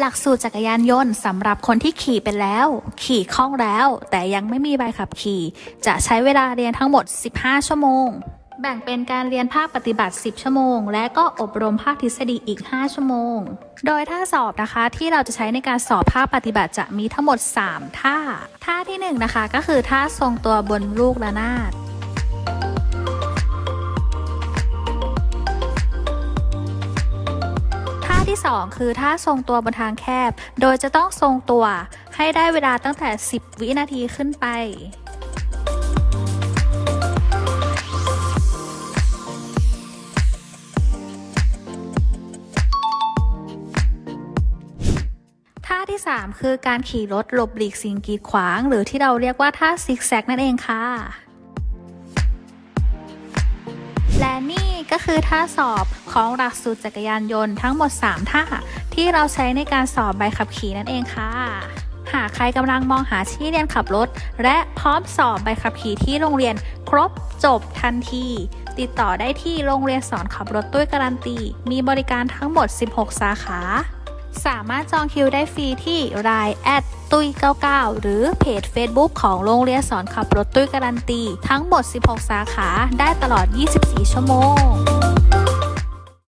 หลักสูตรจักรยานยนต์สำหรับคนที่ขี่เป็นแล้ว ขี่คล่องแล้ว แต่ยังไม่มีใบขับขี่ จะใช้เวลาเรียนทั้งหมด 15 ชั่วโมง แบ่งเป็นการเรียนภาคปฏิบัติ 10 ชั่วโมง และก็อบรมภาคทฤษฎีอีก 5 ชั่วโมง โดยท่าสอบนะคะที่เราจะใช้ในการสอบภาคปฏิบัติจะมีทั้งหมด 3 ท่า ท่าที่1นะคะก็คือท่าทรงตัวบนลูกระนาด ท่าที่ 2 คือท่าทรงตัวบนทางแคบ โดยจะต้องทรงตัวให้ได้เวลาตั้งแต่ 10 วินาทีขึ้นไปท่าที่ 3 คือการขี่รถหลบหลีกสิ่งกีดขวาง หรือที่เราเรียกว่าท่าซิกแซกนั่นเองค่ะ และนี่ก็คือท่าสอบ ของหลักสูตรจักรยานยนต์ทั้งหมด 3 ท่า ที่เราใช้ในการสอบใบขับขี่นั่นเองค่ะ หากใครกำลังมองหาที่เรียนขับรถ และพร้อมสอบใบขับขี่ที่โรงเรียนครบจบทันที ติดต่อได้ที่โรงเรียนสอนขับรถตุ้ยการันตี มีบริการทั้งหมด 16 สาขา สามารถจองคิวได้ฟรีที่ Line แอดตุย99 หรือเพจ Facebook ของโรงเรียนสอนขับรถตุ้ยการันตี ทั้งหมด 16 สาขาได้ตลอด 24 ชั่วโมง